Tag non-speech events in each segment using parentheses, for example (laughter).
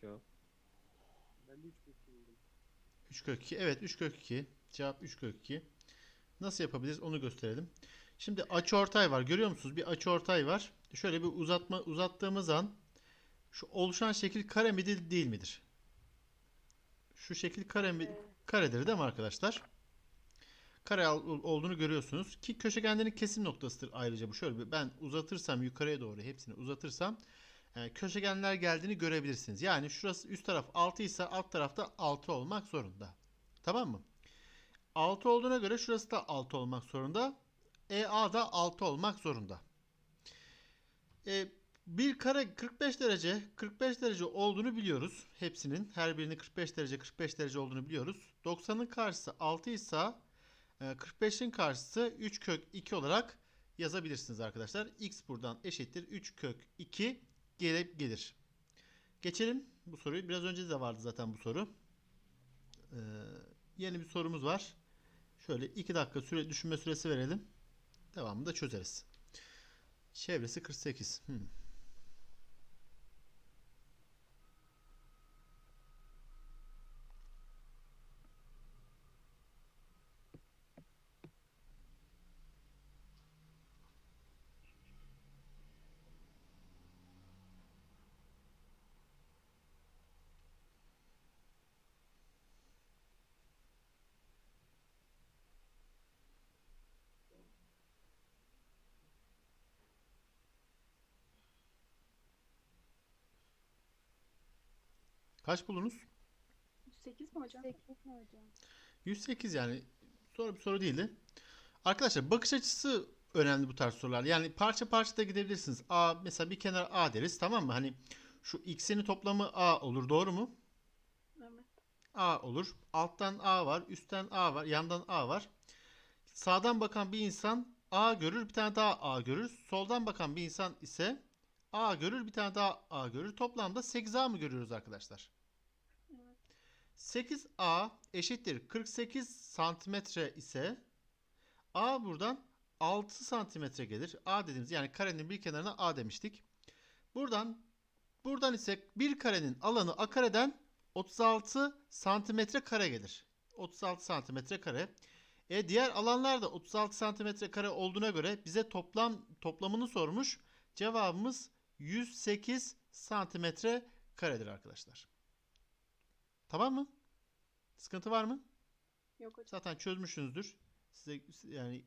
cevap. Ben de 3 kök 2 buldum. 3 kök 2. Evet 3 kök 2. Cevap 3 kök 2. Nasıl yapabiliriz onu gösterelim. Şimdi açıortay var. Görüyor musunuz? Bir açıortay var. Şöyle bir uzatma uzattığımız an şu oluşan şekil kare midir değil midir? Şu şekil kare mi, karedir değil mi arkadaşlar? Kare ol- olduğunu görüyorsunuz. Ki köşegenlerin kesim noktasıdır ayrıca bu. Şöyle bir ben uzatırsam yukarıya doğru hepsini uzatırsam köşegenler geldiğini görebilirsiniz. Yani şurası üst taraf 6 ise alt tarafta 6 olmak zorunda. Tamam mı? 6 olduğuna göre şurası da 6 olmak zorunda. EA da 6 olmak zorunda. E, bir kare 45 derece 45 derece olduğunu biliyoruz. Hepsinin her birinin 45 derece 45 derece olduğunu biliyoruz. 90'ın karşısı 6 ise e, 45'in karşısı 3 kök 2 olarak yazabilirsiniz arkadaşlar. X buradan eşittir 3 kök 2 gelip gelir. Geçelim bu soruyu. Biraz önce de vardı zaten bu soru. Ee, yeni bir sorumuz var. Şöyle 2 dakika süre düşünme süresi verelim. Devamını da çözeriz. Çevresi 48. Hmm. Kaç buldunuz? 108 mi hocam? 8 mi hocam? 108 yani soru bir soru değildi. Arkadaşlar bakış açısı önemli bu tarz sorular. Yani parça parça da gidebilirsiniz. A mesela bir kenar A deriz tamam mı? Hani şu x'inin toplamı A olur doğru mu? Evet. A olur. Alttan A var, üstten A var, yandan A var. Sağdan bakan bir insan A görür, bir tane daha A görür. Soldan bakan bir insan ise A görür, bir tane daha A görür. Toplamda 8A mı görüyoruz arkadaşlar? Evet. 8A eşittir 48 santimetre ise A buradan 6 santimetre gelir. A dediğimiz yani karenin bir kenarına A demiştik. Buradan buradan ise bir karenin alanı A kareden 36 santimetre kare gelir. 36 santimetre kare. E diğer alanlar da 36 santimetre kare olduğuna göre bize toplam toplamını sormuş. Cevabımız 108 santimetre karedir arkadaşlar. Tamam mı? Sıkıntı var mı? Yok hocam. Zaten çözmüşsünüzdür. Size yani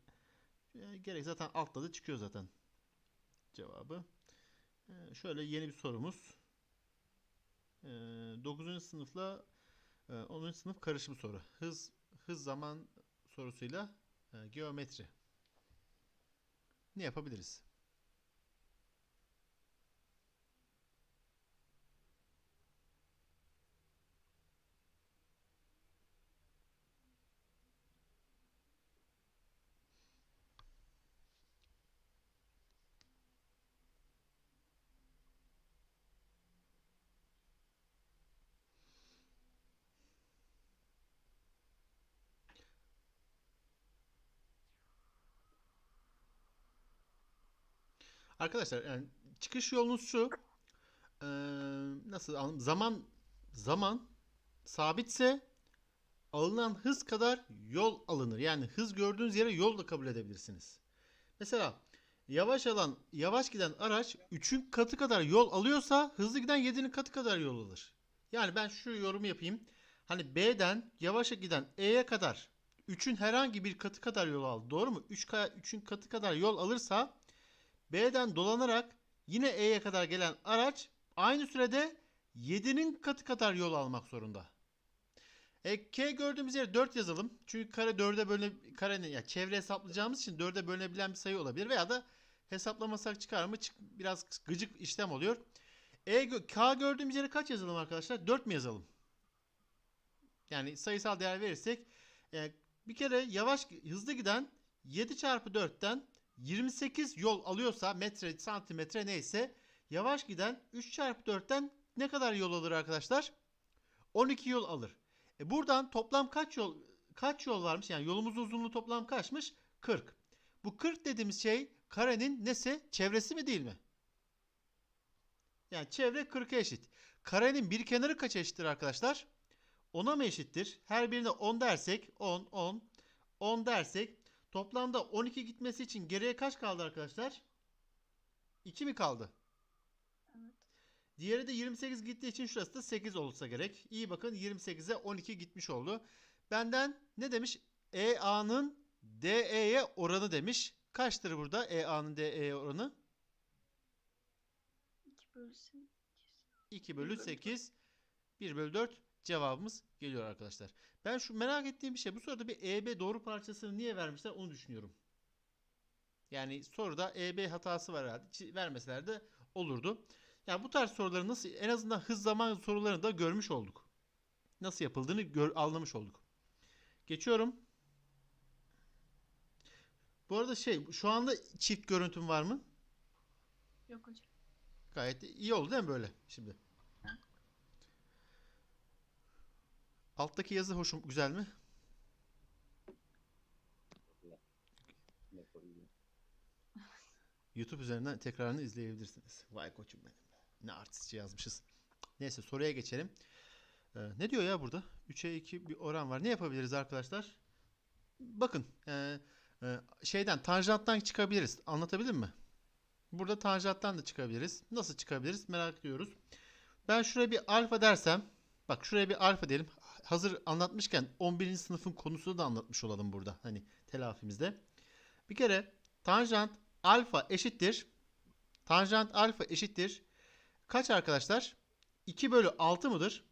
e, gerek zaten altta da çıkıyor zaten cevabı. E, şöyle yeni bir sorumuz. E, 9. sınıfla e, 10. sınıf karışım soru. Hız hız zaman sorusuyla e, geometri. Ne yapabiliriz? Arkadaşlar yani çıkış yolunuz şu. Ee, nasıl anlam- zaman zaman sabitse alınan hız kadar yol alınır. Yani hız gördüğünüz yere yol da kabul edebilirsiniz. Mesela yavaş alan yavaş giden araç 3'ün katı kadar yol alıyorsa hızlı giden 7'nin katı kadar yol alır. Yani ben şu yorumu yapayım. Hani B'den yavaşa giden E'ye kadar 3'ün herhangi bir katı kadar yol aldı. Doğru mu? 3 3'ün katı kadar yol alırsa B'den dolanarak yine E'ye kadar gelen araç aynı sürede 7'nin katı kadar yol almak zorunda. E, K gördüğümüz yere 4 yazalım. Çünkü kare 4'e bölüne karenin ya çevre hesaplayacağımız için 4'e bölünebilen bir sayı olabilir veya da hesaplamasak çıkar mı? Çık, biraz gıcık işlem oluyor. E K gördüğümüz yere kaç yazalım arkadaşlar? 4 mü yazalım? Yani sayısal değer verirsek e, bir kere yavaş hızlı giden 7 çarpı 4'ten 28 yol alıyorsa metre santimetre neyse yavaş giden 3 çarpı 4'ten ne kadar yol alır arkadaşlar? 12 yol alır. E buradan toplam kaç yol kaç yol varmış? Yani yolumuzun uzunluğu toplam kaçmış? 40. Bu 40 dediğimiz şey karenin nesi? Çevresi mi değil mi? Yani çevre 40'a eşit. Karenin bir kenarı kaça eşittir arkadaşlar? 10'a mı eşittir? Her birine 10 dersek 10, 10, 10 dersek toplamda 12 gitmesi için geriye kaç kaldı arkadaşlar? 2 mi kaldı? Evet. Diğeri de 28 gittiği için şurası da 8 olsa gerek. İyi bakın 28'e 12 gitmiş oldu. Benden ne demiş? EA'nın DE'ye oranı demiş. Kaçtır burada EA'nın DE'ye oranı? 2 bölü 8. 2 bölü bölü 8 1 bölü 4 cevabımız geliyor arkadaşlar. Ben şu merak ettiğim bir şey bu soruda bir EB doğru parçasını niye vermişler onu düşünüyorum. Yani soruda EB hatası var herhalde. Vermeseler de olurdu. Ya bu tarz soruları nasıl en azından hız zaman sorularını da görmüş olduk. Nasıl yapıldığını gör, anlamış olduk. Geçiyorum. Bu arada şey şu anda çift görüntüm var mı? Yok hocam. Gayet iyi oldu değil mi böyle şimdi? Alttaki yazı hoşum güzel mi? (laughs) YouTube üzerinden tekrarını izleyebilirsiniz. Vay koçum benim. Ne artistçe yazmışız. Neyse soruya geçelim. Ee, ne diyor ya burada? 3'e 2 bir oran var. Ne yapabiliriz arkadaşlar? Bakın. ee, ee, şeyden tanjanttan çıkabiliriz. Anlatabildim mi? Burada tanjanttan da çıkabiliriz. Nasıl çıkabiliriz? Merak ediyoruz. Ben şuraya bir alfa dersem. Bak şuraya bir alfa diyelim. Hazır anlatmışken 11. sınıfın konusunu da anlatmış olalım burada. Hani telafimizde. Bir kere tanjant alfa eşittir. Tanjant alfa eşittir. Kaç arkadaşlar? 2 bölü 6 mıdır?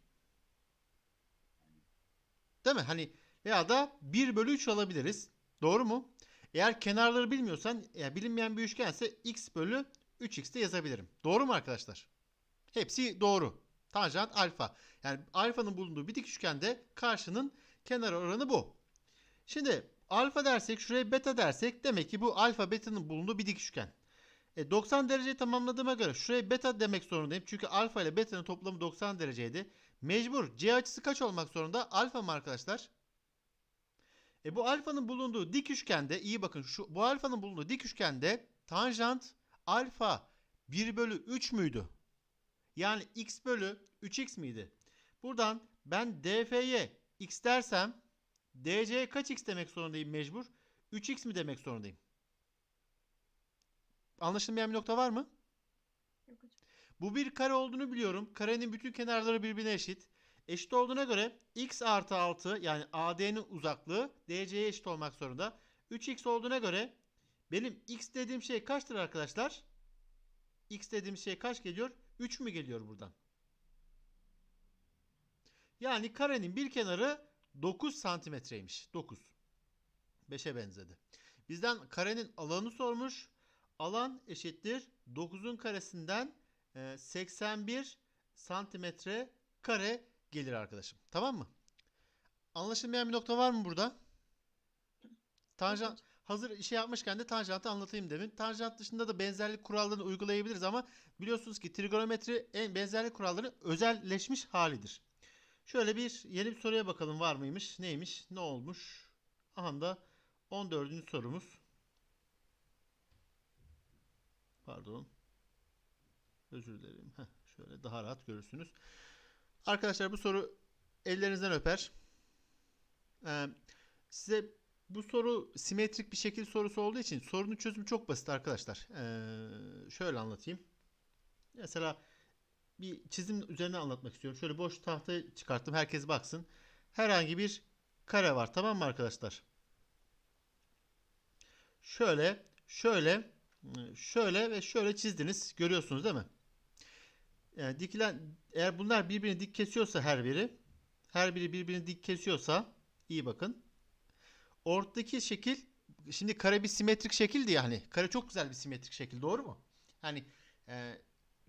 Değil mi? Hani veya da 1 bölü 3 alabiliriz. Doğru mu? Eğer kenarları bilmiyorsan, eğer bilinmeyen bir üçgense x bölü 3x de yazabilirim. Doğru mu arkadaşlar? Hepsi doğru. Tanjant alfa. Yani alfanın bulunduğu bir dik üçgende karşının kenar oranı bu. Şimdi alfa dersek şuraya beta dersek demek ki bu alfa beta'nın bulunduğu bir dik üçgen. E, 90 dereceyi tamamladığıma göre şuraya beta demek zorundayım. Çünkü alfa ile beta'nın toplamı 90 dereceydi. Mecbur C açısı kaç olmak zorunda? Alfa mı arkadaşlar? E bu alfanın bulunduğu dik üçgende iyi bakın şu bu alfanın bulunduğu dik üçgende tanjant alfa 1 bölü 3 müydü? Yani x bölü 3x miydi? Buradan ben df'ye x dersem dc'ye kaç x demek zorundayım mecbur? 3x mi demek zorundayım? Anlaşılmayan bir nokta var mı? Yok hocam. Bu bir kare olduğunu biliyorum. Karenin bütün kenarları birbirine eşit. Eşit olduğuna göre x artı 6 yani AD'nin uzaklığı DC'ye eşit olmak zorunda. 3x olduğuna göre benim x dediğim şey kaçtır arkadaşlar? x dediğim şey kaç geliyor? 3 mü geliyor buradan? Yani karenin bir kenarı 9 santimetreymiş. 9. 5'e benzedi. Bizden karenin alanı sormuş. Alan eşittir 9'un karesinden e, 81 santimetre kare gelir arkadaşım. Tamam mı? Anlaşılmayan bir nokta var mı burada? Tanjant. Hazır şey yapmışken de tanjantı anlatayım demin. Tanjant dışında da benzerlik kurallarını uygulayabiliriz ama biliyorsunuz ki trigonometri en benzerlik kuralları özelleşmiş halidir. Şöyle bir yeni bir soruya bakalım var mıymış? Neymiş? Ne olmuş? Aha da 14. sorumuz. Pardon. Özür dilerim. Heh, şöyle daha rahat görürsünüz. Arkadaşlar bu soru ellerinizden öper. Ee, size bu soru simetrik bir şekil sorusu olduğu için sorunun çözümü çok basit arkadaşlar. Ee, şöyle anlatayım. Mesela bir çizim üzerine anlatmak istiyorum. Şöyle boş tahta çıkarttım. Herkes baksın. Herhangi bir kare var. Tamam mı arkadaşlar? Şöyle, şöyle, şöyle ve şöyle çizdiniz. Görüyorsunuz değil mi? Yani dikilen eğer bunlar birbirini dik kesiyorsa her biri her biri birbirini dik kesiyorsa iyi bakın. Ortadaki şekil şimdi kare bir simetrik şekildi yani. Kare çok güzel bir simetrik şekil doğru mu? Hani e,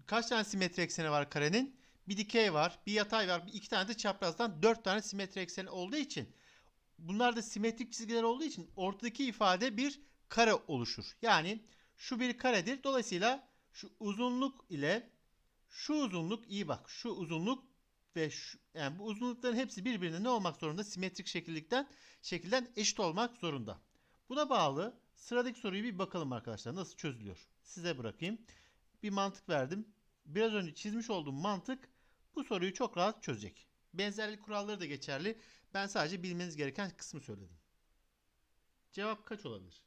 kaç tane simetri ekseni var karenin? Bir dikey var, bir yatay var, bir iki tane de çaprazdan dört tane simetri ekseni olduğu için bunlar da simetrik çizgiler olduğu için ortadaki ifade bir kare oluşur. Yani şu bir karedir. Dolayısıyla şu uzunluk ile şu uzunluk iyi bak. Şu uzunluk ve şu, yani bu uzunlukların hepsi birbirine ne olmak zorunda? Simetrik şekillikten şekilden eşit olmak zorunda. Buna bağlı sıradaki soruyu bir bakalım arkadaşlar. Nasıl çözülüyor? Size bırakayım. Bir mantık verdim. Biraz önce çizmiş olduğum mantık bu soruyu çok rahat çözecek. Benzerlik kuralları da geçerli. Ben sadece bilmeniz gereken kısmı söyledim. Cevap kaç olabilir?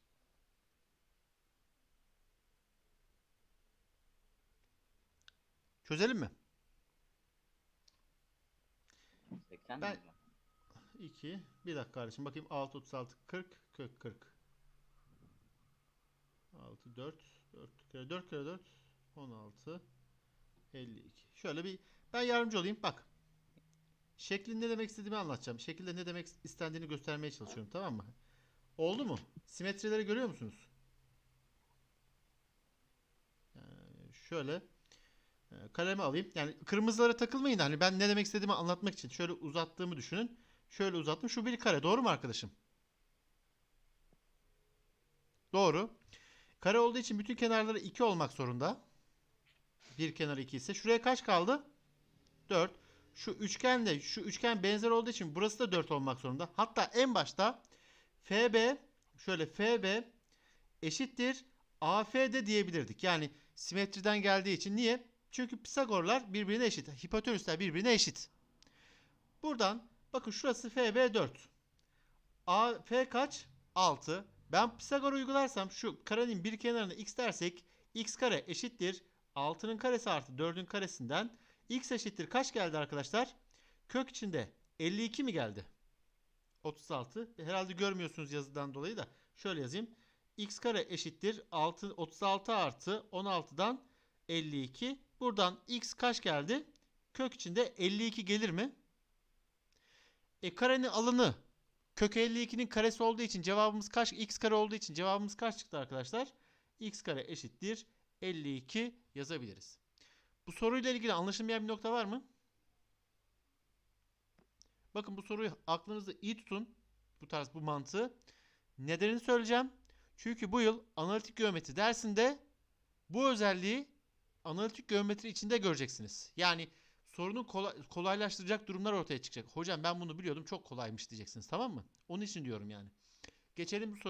Çözelim mi? 80 Ben- mi hocam? 2. Bir dakika kardeşim. Bakayım 6, 36, 40, kök 40. 6, 4, 4 kere 4 kere 4, 16, 52. Şöyle bir ben yardımcı olayım. Bak. Şeklin ne demek istediğimi anlatacağım. Şekilde ne demek istendiğini göstermeye çalışıyorum. Tamam mı? Oldu mu? Simetrileri görüyor musunuz? Yani şöyle e, kalemi alayım. Yani kırmızılara takılmayın. Hani ben ne demek istediğimi anlatmak için şöyle uzattığımı düşünün. Şöyle uzattım. Şu bir kare. Doğru mu arkadaşım? Doğru. Kare olduğu için bütün kenarları 2 olmak zorunda. Bir kenarı 2 ise. Şuraya kaç kaldı? 4. Şu üçgen de şu üçgen benzer olduğu için burası da 4 olmak zorunda. Hatta en başta FB şöyle FB eşittir AF de diyebilirdik. Yani simetriden geldiği için niye? Çünkü Pisagorlar birbirine eşit. Hipotenüsler birbirine eşit. Buradan bakın şurası FB 4. AF kaç? 6. Ben Pisagor uygularsam şu karenin bir kenarına x dersek x kare eşittir 6'nın karesi artı 4'ün karesinden x eşittir kaç geldi arkadaşlar? Kök içinde 52 mi geldi? 36. Herhalde görmüyorsunuz yazıdan dolayı da şöyle yazayım. x kare eşittir 6, 36 artı 16'dan 52. Buradan x kaç geldi? Kök içinde 52 gelir mi? E karenin alanı kök 52'nin karesi olduğu için cevabımız kaç? X kare olduğu için cevabımız kaç çıktı arkadaşlar? X kare eşittir 52 yazabiliriz. Bu soruyla ilgili anlaşılmayan bir nokta var mı? Bakın bu soruyu aklınızda iyi tutun. Bu tarz bu mantığı. Nedenini söyleyeceğim. Çünkü bu yıl analitik geometri dersinde bu özelliği analitik geometri içinde göreceksiniz. Yani sorunu kolay- kolaylaştıracak durumlar ortaya çıkacak. Hocam ben bunu biliyordum çok kolaymış diyeceksiniz tamam mı? Onun için diyorum yani. Geçelim bu soru.